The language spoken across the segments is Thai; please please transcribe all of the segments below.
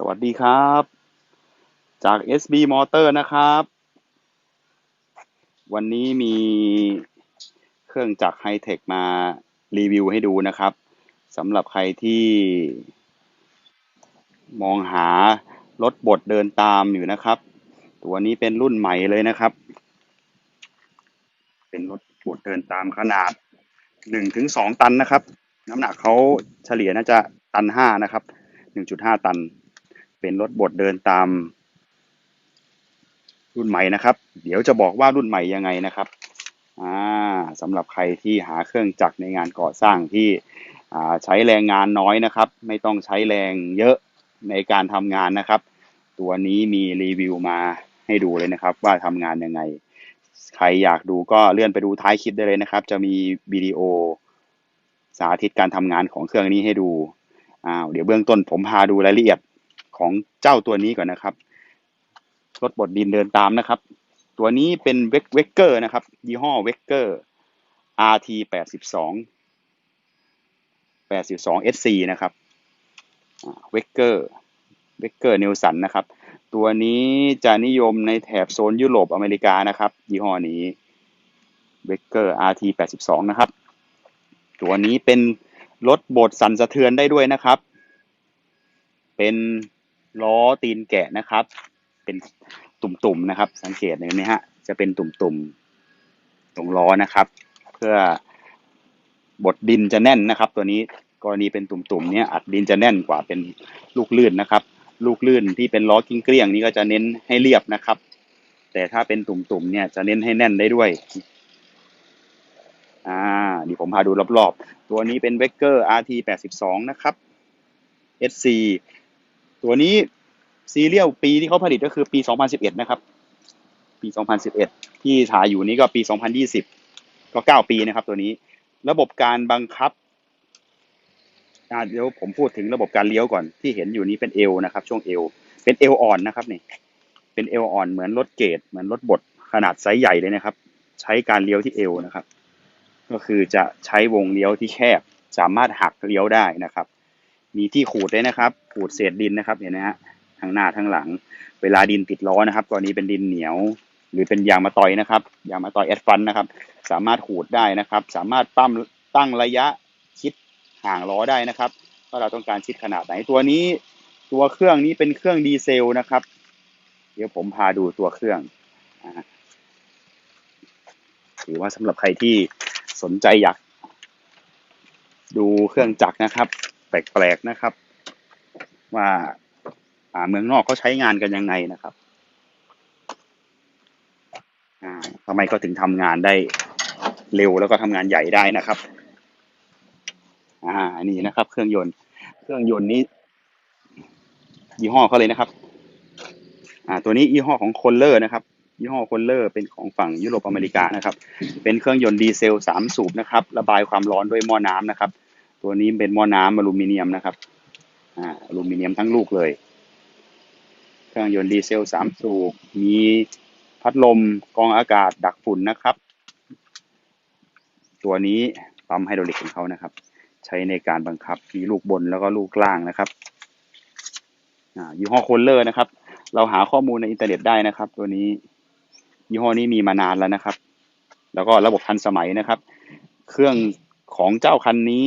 สวัสดีครับ จาก SB Motor นะครับ วันนี้มีเครื่องจักรไฮเทคมารีวิวให้ดูนะครับสำหรับใครที่ มองหารถบดเดินตามอยู่นะครับ ตัวนี้เป็นรุ่นใหม่เลยนะครับ เป็นรถบดเดินตามขนาดหนึ่งถึงสองตันนะครับ น้ำหนักเขาเฉลี่ยน่าจะตันห้านะครับหนึ่งจุดห้าตัน เป็นรถบดเดินตาม รุ่นใหม่นะครับ เดี๋ยวจะบอกว่ารุ่นใหม่ยังไงนะครับอ่าสำหรับใครที่หาเครื่องจักรในงานก่อสร้างที่ใช้แรงงานน้อยนะครับ ไม่ต้องใช้แรงเยอะในการทำงานนะครับ ตัวนี้มีรีวิวมาให้ดูเลยนะครับ ว่าทำงานยังไง ใครอยากดูก็เลื่อนไปดูท้ายคลิปได้เลยนะครับ จะมีวิดีโอสาธิตการทำงานของเครื่องนี้ให้ดูอ้าวเดี๋ยวเบื้องต้นผมพาดูรายละเอียด ของเจ้าตัวนี้ก่อนนะครับรถบดดินเดินตามนะครับ ตัวนี้เป็นเวกเวกเกอร์นะครับ ยี่ห้อเวกเกอร์ RT แปดสิบสองแปดสิบสอง SC นะครับเวกเกอร์เวกเกอร์นิวสันนะครับ ตัวนี้จะนิยมในแถบโซนยุโรปอเมริกานะครับ ยี่ห้อนี้เวกเกอร์ RT แปดสิบสองนะครับ ตัวนี้เป็นรถบดสั่นสะเทือนได้ด้วยนะครับ เป็น ล้อตีนแกะนะครับ เป็นตุ่มๆนะครับ สังเกตเห็นไหมฮะจะเป็นตุ่มๆตรงล้อนะครับ เพื่อบดดินจะแน่นนะครับ ตัวนี้กรณีเป็นตุ่มๆเนี้ยอัดดินจะแน่นกว่าเป็นลูกลื่นนะครับ ลูกลื่นที่เป็นล้อกิ้งเกลี้ยงนี้ก็จะเน้นให้เรียบนะครับ แต่ถ้าเป็นตุ่มๆเนี่ยจะเน้นให้แน่นได้ด้วยอ่าดีผมพาดูรอบๆ ตัวนี้เป็นเวกเกอร์ RT 82 นะครับ SC ตัวนี้ซีเรียลปีที่เขาผลิตก็คือปี 2011 นะครับ ปี 2011 ที่ถ่ายอยู่นี้ก็ปี 2020 ก็ 9 ปีนะครับ ตัวนี้ ระบบการบังคับเดี๋ยวผมพูดถึงระบบการเลี้ยวก่อนที่เห็นอยู่นี้เป็นเอวนะครับ ช่วงเอวเป็นเอวอ่อนนะครับนี่เป็นเอวอ่อนเหมือนรถเกรดเหมือนรถบดขนาดไซส์ใหญ่เลยนะครับ ใช้การเลี้ยวที่เอวนะครับ ก็คือจะใช้วงเลี้ยวที่แคบสามารถหักเลี้ยวได้นะครับ มีที่ขูดด้วยนะครับ ขูดเศษดินนะครับเห็นไหมฮะทั้งหน้าทั้งหลัง เวลาดินติดล้อนะครับกรณีเป็นดินเหนียว หรือเป็นยางมะตอยนะครับยางมะตอยแอดฟันนะครับ สามารถขูดได้นะครับ สามารถตั้มตั้งระยะชิดห่างล้อได้นะครับว่าเราต้องการชิดขนาดไหนตัวนี้ ตัวเครื่องนี้เป็นเครื่องดีเซลนะครับ เดี๋ยวผมพาดูตัวเครื่องอ่าถือว่าสำหรับใครที่สนใจอยากดูเครื่องจักรนะครับ ปลกๆนะครับว่าอ่าเมืองนอกเขาใช้งานกันยังไงนะครับทำไมเขาถึงทำงานได้เร็วแล้วก็ทำงานใหญ่ได้นะครับ อ่า นี่นะครับ เครื่องยนต์ เครื่องยนต์นี้ ยี่ห้อเขาเลยนะครับ อ่า ตัวนี้ยี่ห้อของโคลเลอร์นะครับ ยี่ห้อโคลเลอร์เป็นของฝั่งยุโรปอเมริกานะครับ เป็นเครื่องยนต์ดีเซลสามสูบนะครับ ระบายความร้อนด้วยหม้อน้ำนะครับ ตัวนี้เป็นหม้อน้ำอลูมิเนียมนะครับอ่าอลูมิเนียมทั้งลูกเลย เครื่องยนต์ดีเซลสามสูบ มีพัดลมกองอากาศดักฝุ่นนะครับ ตัวนี้ปั๊มไฮดรอลิกของเขานะครับ ใช้ในการบังคับมีลูกบนแล้วก็ลูกล่างนะครับอ่ายี่ห้อโคลเลอร์นะครับ เราหาข้อมูลในอินเทอร์เน็ตได้นะครับ ตัวนี้ยี่ห้อนี้มีมานานแล้วนะครับ แล้วก็ระบบทันสมัยนะครับ เครื่องของเจ้าคันนี้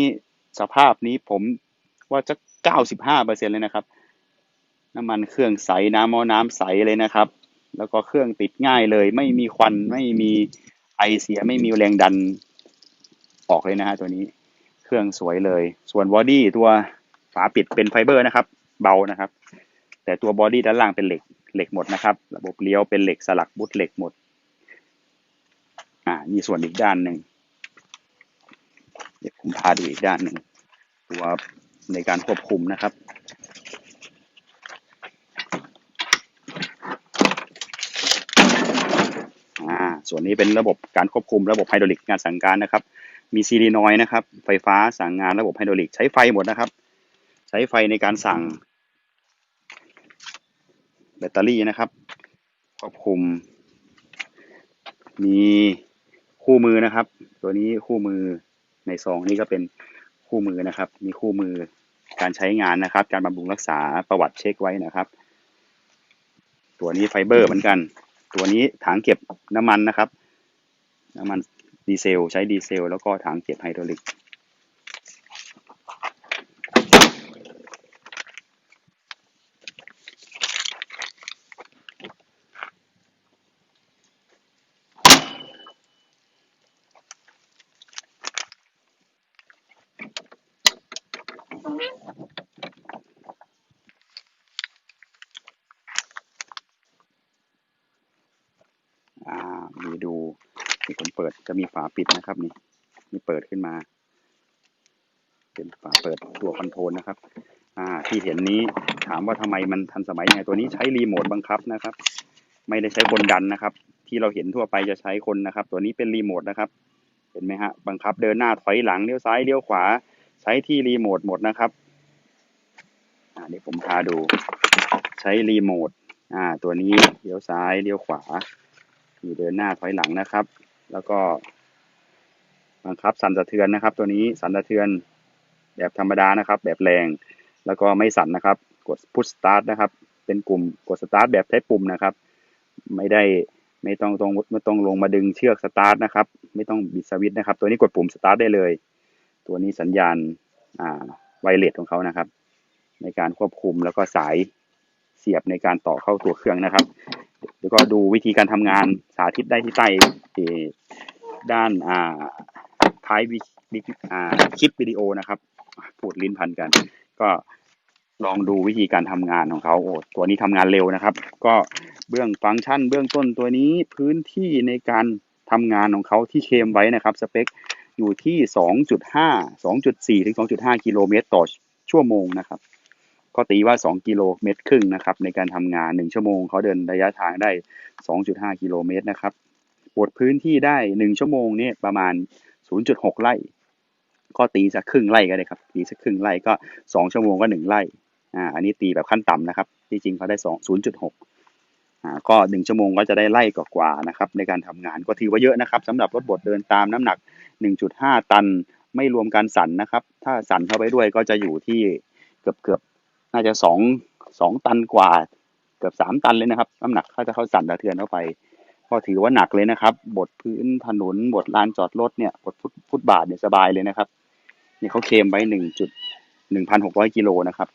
สภาพนี้ผมว่าจะเก้าสิบห้าเปอร์เซ็นเลยนะครับ น้ำมันเครื่องใสน้ำมอน้ำใสเลยนะครับ แล้วก็เครื่องติดง่ายเลย ไม่มีควันไม่มีไอเสียไม่มีแรงดันออกเลยนะฮะตัวนี้ เครื่องสวยเลย ส่วนบอดี้ตัวฝาปิดเป็นไฟเบอร์นะครับ เบานะครับ แต่ตัวบอดี้ด้านล่างเป็นเหล็กเหล็กหมดนะครับ ระบบเลี้ยวเป็นเหล็กสลักบุตเหล็กหมด อ่านี่ส่วนอีกด้านหนึ่งเดี๋ยวผมพาดูอีกด้านหนึ่ง ตัวในการควบคุมนะครับอ่าส่วนนี้เป็นระบบการควบคุมระบบไฮดรอลิกงานสั่งการนะครับ มีซีรีนอยนะครับ ไฟฟ้าสั่งงานระบบไฮดรอลิก ใช้ไฟหมดนะครับ ใช้ไฟในการสั่ง แบตเตอรี่นะครับ ควบคุม มีคู่มือนะครับ ตัวนี้คู่มือในซองนี้ก็เป็น คู่มือนะครับ มีคู่มือการใช้งานนะครับ การบำรุงรักษาประวัติเช็คไว้นะครับ ตัวนี้ไฟเบอร์เหมือนกัน ตัวนี้ถังเก็บน้ำมันนะครับ น้ำมันดีเซล ใช้ดีเซล แล้วก็ถังเก็บไฮดรอลิก อ่า มีดูมีผมเปิดจะมีฝาปิดนะครับนี่นี่เปิดขึ้นมา เป็นฝาเปิดตัวคอนโทรลนะครับ อ่า ที่เห็นนี้ถามว่าทำไมมันทันสมัยยังไงตัวนี้ใช้รีโมทบังคับนะครับ ไม่ได้ใช้คนดันนะครับ ที่เราเห็นทั่วไปจะใช้คนนะครับ ตัวนี้เป็นรีโมทนะครับ เห็นไหมฮะบังคับเดินหน้าถอยหลังเลี้ยวซ้ายเลี้ยวขวา ใช้ที่รีโมทหมดนะครับอ่าเดี๋ยวผมพาดู ใช้รีโมทอ่า ตัวนี้เลี้ยวซ้ายเลี้ยวขวา มีเดินหน้าถอยหลังนะครับ แล้วก็บังคับสั่นสะเทือนนะครับ ตัวนี้สั่นสะเทือนแบบธรรมดานะครับ แบบแรง แล้วก็ไม่สั่นนะครับ กดพุชสตาร์ทนะครับ เป็นกลุ่มกดสตาร์ทแบบใช้ปุ่มนะครับ ไม่ได้ไม่ต้องตรงไม่ต้องลงมาดึงเชือกสตาร์ทนะครับ ไม่ต้องบิดสวิตช์นะครับ ตัวนี้กดปุ่มสตาร์ทได้เลย ตัวนี้สัญญาณอ่าไวเลสของเขานะครับ ในการควบคุมแล้วก็สายเสียบในการต่อเข้าตัวเครื่องนะครับ แล้วก็ดูวิธีการทำงานสาธิตได้ที่ใต้ด้านาท้ายวิวิคลิปวิดีโอนะครับพูดลิ้นพันกัน ก็ลองดูวิธีการทำงานของเขาโอ้ตัวนี้ทำงานเร็วนะครับ ก็เบื้องฟังก์ชัน เบื้องต้นตัวนี้พื้นที่ในการทำงานของเขาที่เคมไว้นะครับ สเปค อยู่ที่ 2.5 2.4 ถึง 2.5 กิโลเมตรต่อชั่วโมงนะครับ ก็ตีว่า 2 กิโลเมตรครึ่งนะครับ ในการทำงาน 1 ชั่วโมงเขาเดินระยะทางได้ 2.5 กิโลเมตรนะครับปวดพื้นที่ได้ 1 ชั่วโมงเนี่ยประมาณ 0.6 ไร่ ก็ตีสักครึ่งไร่ก็ได้ครับ ตีสักครึ่งไร่ก็ 2 ชั่วโมงก็ 1 ไร่ อ่า อันนี้ตีแบบขั้นต่ำนะครับ ที่จริงเขาได้ 2 0.6 ก็ 1 ชั่วโมงก็จะได้ไร่กว่าๆนะครับในการทำงานก็ถือว่าเยอะนะครับสำหรับรถบดเดินตามน้ำหนัก 1.5 ตัน ไม่รวมการสั่นนะครับ ถ้าสั่นเข้าไปด้วยก็จะอยู่ที่เกือบเกือบๆน่าจะสองสองตันกว่า เกือบสามตันเลยนะครับน้ำหนักถ้าจะเข้าสั่นสะเทือนเข้าไป ก็ถือว่าหนักเลยนะครับบดพื้นถนนบดลานจอดรถเนี่ยบดฟุตบาทเนี่ยสบายเลยนะครับนี่เขาเคลมไว้หนึ่งจุดหนึ่งพันหกร้อยกิโลนะครับ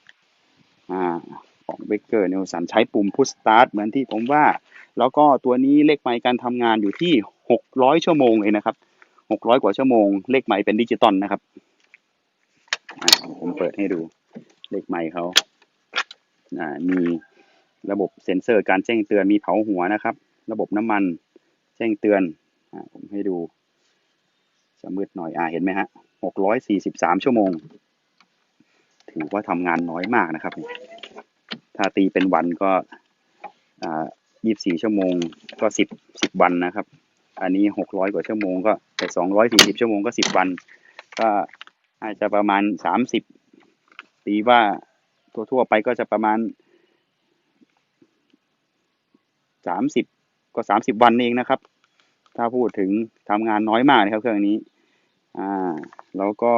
อ่า ของเบเกอร์เนลสันใช้ปุ่มพุชสตาร์ทเหมือนที่ผมว่า แล้วก็ตัวนี้เลขไมล์การทำงานอยู่ที่หกร้อยชั่วโมงเองนะครับหกร้อยกว่าชั่วโมง เลขไมล์เป็นดิจิตอลนะครับ ผมเปิดให้ดูเลขไมล์เขาอ่ามีระบบเซ็นเซอร์การแจ้งเตือนมีเผาหัวนะครับ ระบบน้ำมันแจ้งเตือนอ่าผมให้ดูจะมืดหน่อยอ่าเห็นไหมฮะหกร้อยสี่สิบสามชั่วโมง ถือว่าทำงานน้อยมากนะครับ ถ้าตีเป็นวันก็ยี่สี่ชั่วโมงก็สิบสิบวันนะครับ อันนี้หกร้อยกว่าชั่วโมงก็แต่สองร้อยสี่สิบชั่วโมงก็สิบวัน ก็อาจจะประมาณสามสิบตีว่าทั่วๆไปก็จะประมาณสามสิบก็สามสิบวันเองนะครับ ถ้าพูดถึงทำงานน้อยมากนะครับเครื่องนี้ อ่า แล้วก็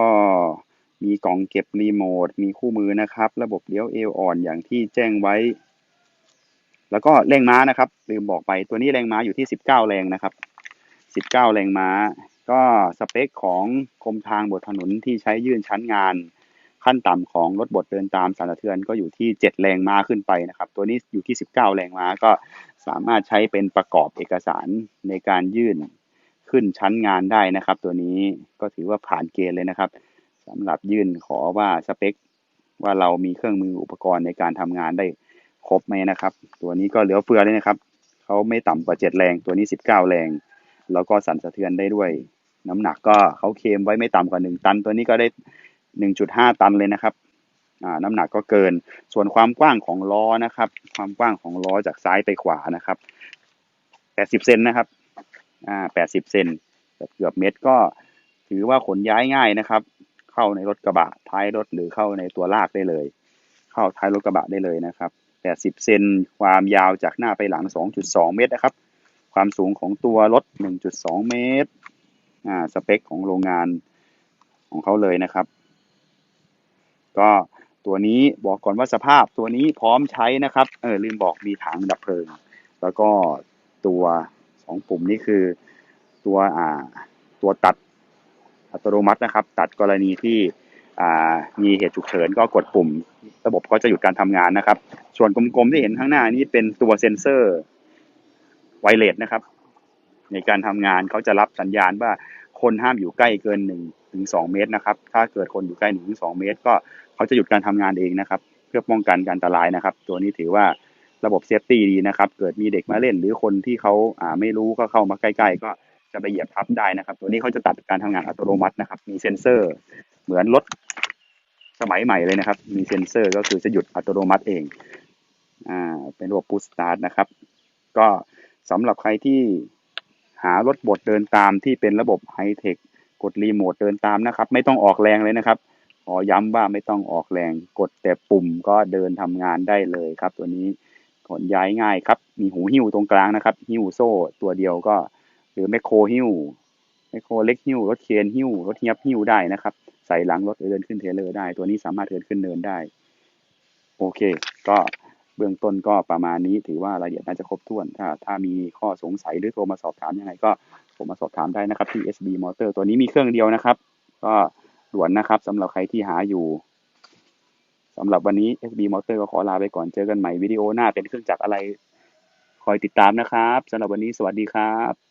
มีกล่องเก็บรีโมท มีคู่มือนะครับ ระบบเลี้ยวเอวอ่อนอย่างที่แจ้งไว้ แล้วก็แรงม้านะครับ ลืมบอกไปตัวนี้แรงม้าอยู่ที่สิบเก้าแรงนะครับสิบเก้าแรงม้า ก็สเปคของกรมทางบนถนนที่ใช้ยื่นชั้นงาน ขั้นต่ำของรถบดเดินตามสารสะเทือนก็อยู่ที่เจ็ดแรงม้าขึ้นไปนะครับ ตัวนี้อยู่ที่สิบเก้าแรงม้าก็สามารถใช้เป็นประกอบเอกสารในการยื่นขึ้นชั้นงานได้นะครับ ตัวนี้ก็ถือว่าผ่านเกณฑ์เลยนะครับ สำหรับยื่นขอว่าสเปค ว่าเรามีเครื่องมืออุปกรณ์ในการทำงานได้ครบไหมนะครับ ตัวนี้ก็เหลือเฟือเลยนะครับเขาไม่ต่ำกว่าเจ็ดแรง ตัวนี้สิบเก้าแรง แล้วก็สั่นสะเทือนได้ด้วย น้ำหนักก็เขาเคมไว้ไม่ต่ำกว่าหนึ่งตัน ตัวนี้ก็ได้หนึ่งจุดห้าตันเลยนะครับอ่าน้ำหนักก็เกิน ส่วนความกว้างของล้อนะครับ ความกว้างของล้อจากซ้ายไปขวานะครับแปดสิบเซนนะครับอ่าแปดสิบเซนเกือบเมตรก็ถือว่าขนย้ายง่ายนะครับ เข้าในรถกระบะท้ายรถหรือเข้าในตัวลากได้เลย เข้าท้ายรถกระบะได้เลยนะครับแปดสิบเซนความยาวจากหน้าไปหลังสองจุดสองเมตรนะครับ ความสูงของตัวรถหนึ่งจุดสองเมตรอ่าสเปคของโรงงานของเขาเลยนะครับ ก็ตัวนี้บอกก่อนว่าสภาพตัวนี้พร้อมใช้นะครับเออลืมบอกมีถังดับเพลิง แล้วก็ตัวสองปุ่มนี้คือตัวอ่าตัวตัด อัตโนมัตินะครับ ตัดกรณีที่มีเหตุฉุกเฉินก็กดปุ่ม ระบบก็จะหยุดการทำงานนะครับ ส่วนกลมๆที่เห็นข้างหน้านี้เป็นตัวเซ็นเซอร์ไวเลสนะครับ ในการทำงานเขาจะรับสัญญาณว่าคนห้ามอยู่ใกล้เกินหนึ่งถึงสองเมตรนะครับ ถ้าเกิดคนอยู่ใกล้หนึ่งถึงสองเมตร ก็เขาจะหยุดการทำงานเองนะครับ เพื่อป้องกันการอันตรายนะครับ ตัวนี้ถือว่าระบบเซฟตี้ดีนะครับ เกิดมีเด็กมาเล่น หรือคนที่เขาอ่าไม่รู้ก็เข้ามาใกล้ ๆ ก็ จะไปเหยียบทับได้นะครับ ตัวนี้เขาจะตัดการทำงานอัตโนมัตินะครับ มีเซ็นเซอร์ เหมือนรถสมัยใหม่เลยนะครับ มีเซ็นเซอร์ก็คือจะหยุดอัตโนมัติเอง อ่า เป็นระบบ push start นะครับ ก็สำหรับใครที่หารถบดเดินตามที่เป็นระบบไฮเทคกดรีโมทเดินตามนะครับ ไม่ต้องออกแรงเลยนะครับขอย้ำว่าไม่ต้องออกแรงกดแต่ปุ่มก็เดินทำงานได้เลยครับ ตัวนี้ขนย้ายง่ายครับ มีหูหิ้วตรงกลางนะครับ หิ้วโซ่ตัวเดียวก็ หรือแมคโครหิ้วแมคโครเล็กหิ้วรถเคนหิ้วรถเฮียบหิ้วได้นะครับ ใส่หลังรถหรือเดินขึ้นเทรลเลอร์ได้ ตัวนี้สามารถเดินขึ้นเนินได้ โอเค ก็เบื้องต้นก็ประมาณนี้ถือว่ารายละเอียดน่าจะครบถ้วน ถ้าถ้ามีข้อสงสัยหรือโทรมาสอบถามยังไงก็โทรมาสอบถามได้นะครับที่ SB Motor ตัวนี้มีเครื่องเดียวนะครับ ก็ด่วนนะครับสำหรับใครที่หาอยู่สำหรับวันนี้ SB Motor ก็ขอลาไปก่อนเจอกันใหม่วิดีโอหน้าเป็นเครื่องจักรอะไร คอยติดตามนะครับสำหรับวันนี้สวัสดีครับ